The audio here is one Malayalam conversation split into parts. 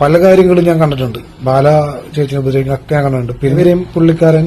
പല കാര്യങ്ങളും ഞാൻ കണ്ടിട്ടുണ്ട്. ബാല ചേച്ചിനെ ഉപദ്രവിക്കുന്നൊക്കെ ഞാൻ കണ്ടിട്ടുണ്ട്. പിന്നെ ഇവരെയും പുള്ളിക്കാരൻ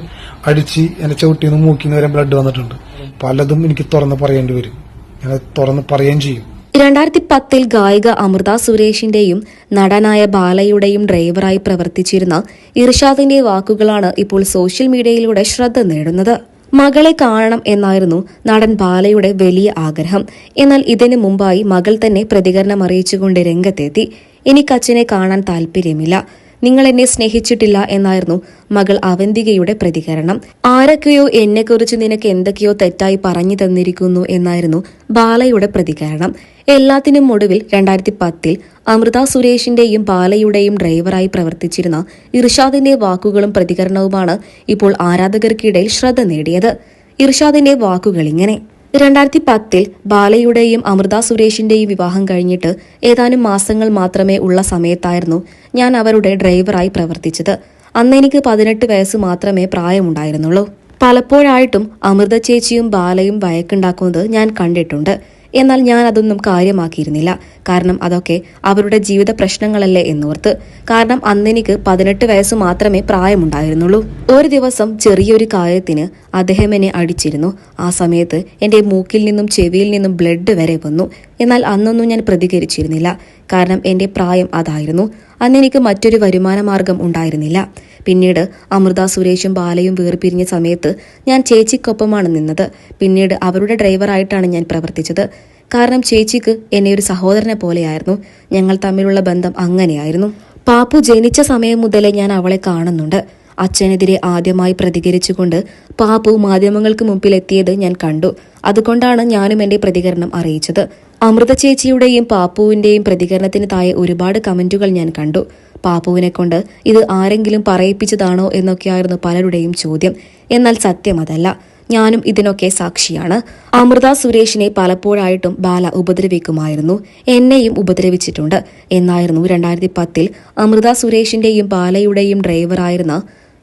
അടിച്ച് എന്നെ ചവിട്ടിന്ന് മൂക്കിന്ന് വരെ ബ്ലഡ് വന്നിട്ടുണ്ട്. പലതും എനിക്ക് തുറന്ന് പറയേണ്ടി വരും. ഞാൻ തുറന്ന് പറയുകയും ചെയ്യും. രണ്ടായിരത്തി പത്തിൽ ഗായിക അമൃത സുരേഷിന്റെയും നടനായ ബാലയുടെയും ഡ്രൈവറായി പ്രവർത്തിച്ചിരുന്ന ഇർഷാദിന്റെ വാക്കുകളാണ് ഇപ്പോൾ സോഷ്യൽ മീഡിയയിലൂടെ ശ്രദ്ധ നേടുന്നത്. മകളെ കാണണം എന്നായിരുന്നു നടൻ ബാലയുടെ വലിയ ആഗ്രഹം. എന്നാൽ ഇതിനു മുമ്പായി മകൾ തന്നെ പ്രതികരണം അറിയിച്ചുകൊണ്ട് രംഗത്തെത്തി. എനിക്കച്ഛനെ കാണാൻ താല്പര്യമില്ല നിങ്ങൾ എന്നെ സ്നേഹിച്ചിട്ടില്ല എന്നായിരുന്നു മകൾ അവന്തികയുടെ പ്രതികരണം. ആരൊക്കെയോ എന്നെക്കുറിച്ച് നിനക്ക് എന്തൊക്കെയോ തെറ്റായി പറഞ്ഞു തന്നിരിക്കുന്നു എന്നായിരുന്നു ബാലയുടെ പ്രതികരണം. എല്ലാത്തിനും ഒടുവിൽ രണ്ടായിരത്തി പത്തിൽ അമൃത സുരേഷിന്റെയും ബാലയുടെയും ഡ്രൈവറായി പ്രവർത്തിച്ചിരുന്ന ഇർഷാദിന്റെ വാക്കുകളും പ്രതികരണവുമാണ് ഇപ്പോൾ ആരാധകർക്കിടയിൽ ശ്രദ്ധ നേടിയത്. ഇർഷാദിന്റെ വാക്കുകൾ ഇങ്ങനെ. രണ്ടായിരത്തി പത്തിൽ ബാലയുടെയും അമൃത സുരേഷിന്റെയും വിവാഹം കഴിഞ്ഞിട്ട് ഏതാനും മാസങ്ങൾ മാത്രമേ ഉള്ള സമയത്തായിരുന്നു ഞാൻ അവരുടെ ഡ്രൈവറായി പ്രവർത്തിച്ചത്. അന്ന് എനിക്ക് പതിനെട്ട് വയസ്സ് മാത്രമേ പ്രായമുണ്ടായിരുന്നുള്ളൂ. പലപ്പോഴായിട്ടും അമൃത ചേച്ചിയും ബാലയും വഴക്കുണ്ടാക്കുന്നത് ഞാൻ കണ്ടിട്ടുണ്ട്. എന്നാൽ ഞാൻ അതൊന്നും കാര്യമാക്കിയിരുന്നില്ല. കാരണം അതൊക്കെ അവരുടെ ജീവിത പ്രശ്നങ്ങളല്ലേ എന്നോർത്ത്. കാരണം അന്നെനിക്ക് പതിനെട്ട് വയസ്സ് മാത്രമേ പ്രായമുണ്ടായിരുന്നുള്ളൂ. ഒരു ദിവസം ചെറിയൊരു കാര്യത്തിന് അദ്ദേഹം എന്നെ അടിച്ചിരുന്നു. ആ സമയത്ത് എന്റെ മൂക്കിൽ നിന്നും ചെവിയിൽ നിന്നും ബ്ലഡ് വരെ വന്നു. എന്നാൽ അന്നൊന്നും ഞാൻ പ്രതികരിച്ചിരുന്നില്ല. കാരണം എന്റെ പ്രായം അതായിരുന്നു. അന്നെനിക്ക് മറ്റൊരു വരുമാന മാർഗം ഉണ്ടായിരുന്നില്ല. പിന്നീട് അമൃത സുരേഷും ബാലയും വേർപിരിഞ്ഞ സമയത്ത് ഞാൻ ചേച്ചിക്കൊപ്പമാണ് നിന്നത്. പിന്നീട് അവരുടെ ഡ്രൈവറായിട്ടാണ് ഞാൻ പ്രവർത്തിച്ചത്. കാരണം ചേച്ചിക്ക് എന്നെ ഒരു സഹോദരനെ പോലെയായിരുന്നു. ഞങ്ങൾ തമ്മിലുള്ള ബന്ധം അങ്ങനെയായിരുന്നു. പാപ്പു ജനിച്ച സമയം മുതലേ ഞാൻ അവളെ കാണുന്നുണ്ട്. അച്ഛനെതിരെ ആദ്യമായി പ്രതികരിച്ചുകൊണ്ട് പാപ്പു മാധ്യമങ്ങൾക്ക് മുമ്പിൽ എത്തിയത് ഞാൻ കണ്ടു. അതുകൊണ്ടാണ് ഞാനും എന്റെ പ്രതികരണം അറിയിച്ചത്. അമൃത ചേച്ചിയുടെയും പാപ്പുവിന്റെയും പ്രതികരണത്തിന് താഴെ ഒരുപാട് കമന്റുകൾ ഞാൻ കണ്ടു. പാപ്പുവിനെ കൊണ്ട് ഇത് ആരെങ്കിലും പറയിപ്പിച്ചതാണോ എന്നൊക്കെയായിരുന്നു പലരുടെയും ചോദ്യം. എന്നാൽ സത്യം അതല്ല. ഞാനും ഇതിനൊക്കെ സാക്ഷിയാണ്. അമൃത സുരേഷിനെ പലപ്പോഴായിട്ടും ബാല ഉപദ്രവിക്കുമായിരുന്നു. എന്നെയും ഉപദ്രവിച്ചിട്ടുണ്ട്. എന്നായിരുന്നു രണ്ടായിരത്തി പത്തിൽ അമൃത സുരേഷിന്റെയും ബാലയുടെയും ഡ്രൈവറായിരുന്ന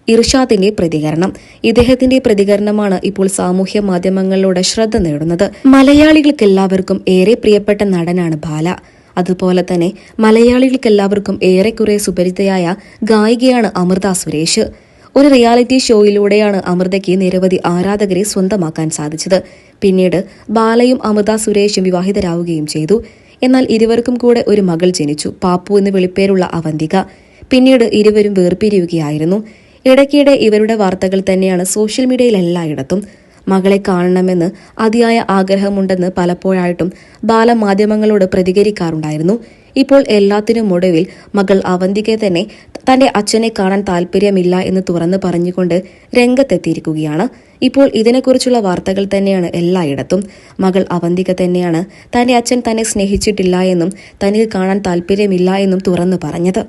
ഇർഷാദിന്റെ പ്രതികരണം. ഇദ്ദേഹത്തിന്റെ പ്രതികരണമാണ് ഇപ്പോൾ സാമൂഹ്യ മാധ്യമങ്ങളിലൂടെ ശ്രദ്ധ നേടുന്നത്. മലയാളികൾക്കെല്ലാവർക്കും ഏറെ പ്രിയപ്പെട്ട നടനാണ് ബാല. അതുപോലെ തന്നെ മലയാളികൾക്കെല്ലാവർക്കും ഏറെക്കുറെ സുപരിതയായ ഗായികയാണ് അമൃത സുരേഷ്. ഒരു റിയാലിറ്റി ഷോയിലൂടെയാണ് അമൃതയ്ക്ക് നിരവധി ആരാധകരെ സ്വന്തമാക്കാൻ സാധിച്ചത്. പിന്നീട് ബാലയും അമൃത സുരേഷും വിവാഹിതരാവുകയും ചെയ്തു. എന്നാൽ ഇരുവർക്കും കൂടെ ഒരു മകൾ ജനിച്ചു. പാപ്പു എന്ന് വിളിപ്പേരുള്ള അവന്തിക. പിന്നീട് ഇരുവരും വേർപിരിയുകയായിരുന്നു. ഇടയ്ക്കിടെ ഇവരുടെ വാർത്തകൾ തന്നെയാണ് സോഷ്യൽ മീഡിയയിൽ എല്ലായിടത്തും മകളെ കാണണമെന്ന് അതിയായ ആഗ്രഹമുണ്ടെന്ന് പലപ്പോഴായിട്ടും ബാലമാധ്യമങ്ങളോട് പ്രതികരിക്കാറുണ്ടായിരുന്നു. ഇപ്പോൾ എല്ലാത്തിനും ഒടുവിൽ മകൾ അവന്തിക തന്നെ തന്റെ അച്ഛനെ കാണാൻ താല്പര്യമില്ല എന്ന് തുറന്നു പറഞ്ഞുകൊണ്ട് രംഗത്തെത്തിയിരിക്കുകയാണ്. ഇപ്പോൾ ഇതിനെക്കുറിച്ചുള്ള വാർത്തകൾ തന്നെയാണ് എല്ലായിടത്തും. മകൾ അവന്തിക തന്നെയാണ് തന്റെ അച്ഛൻ തന്നെ സ്നേഹിച്ചിട്ടില്ല എന്നും തനിക്ക് കാണാൻ താല്പര്യമില്ല എന്നും തുറന്നു പറഞ്ഞത്.